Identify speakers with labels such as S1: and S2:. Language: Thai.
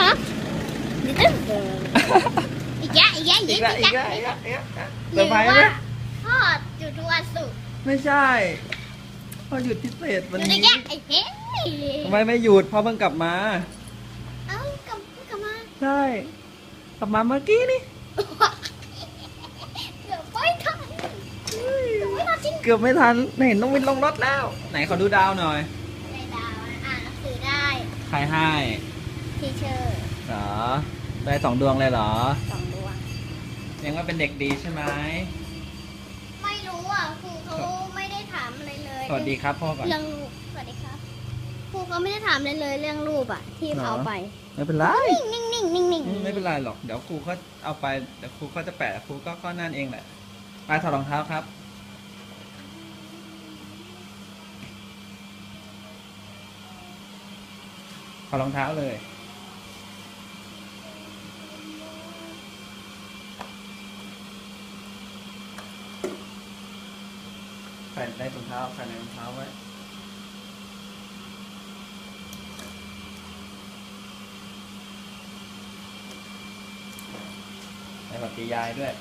S1: เลยอีกแยะอีกแยะ
S2: อีกแล้วอีกแล้วอีกแล้วอีกแล้วเซอร์ไพรส์
S1: ห
S2: ไหม
S1: ว่าพ่อจุดทุกวันศุกร์
S2: ไม่ใช่พอหยุดพิเศษ
S1: อ
S2: วัน
S1: ยู่ใน
S2: นี้
S1: แยะไอ้เฮ้ย
S2: ทำไมไม่หยุดพ่อเพิ่งกลับมา
S1: เอ้ากลับกลับมา
S2: ใช่ กลับมาเมื่อกี้นี่
S1: เดี๋ยวไม่ทันเดี๋ยวไม่ทันจริง
S2: เกือบไม่ทันเห็นน้องวินลงรถแล้ว ไหนขอดูดาวหน่อย
S1: ในดาวนะอ่านหนังสือได้
S2: ใครให้
S1: ทีเชอร์
S2: เหรอ ได้สองดวงเลยเหรอ
S1: สองดวง
S2: ยังว่าเป็นเด็กดีใช่ไหม
S1: ไม่รู้อะครูเขาไม่ได้ถามอะไรเลย
S2: สวัสดีครับพ่อก่อน
S1: เรื่องรูปสวัสดีครับครูเขาไม่ได้ถามอะไรเลยเรื่องรูปอะ ที่
S2: เหรอ
S1: เอาไป
S2: ไม่เป็นไร
S1: นิ่งนิ่งนิ่งนิ่ง
S2: อืมไม่เป็นไรหรอก เดี๋ยวครูเขาเอาไป เดี๋ยวครูเขาจะแปะ ครูก็ก็นั่นเองแหละ ไปถอดรองเท้าครับถอดรองเท้าเลย ใส่ในรองเท้าใส่ในรองเท้าไว้ในบัตรยายด้วย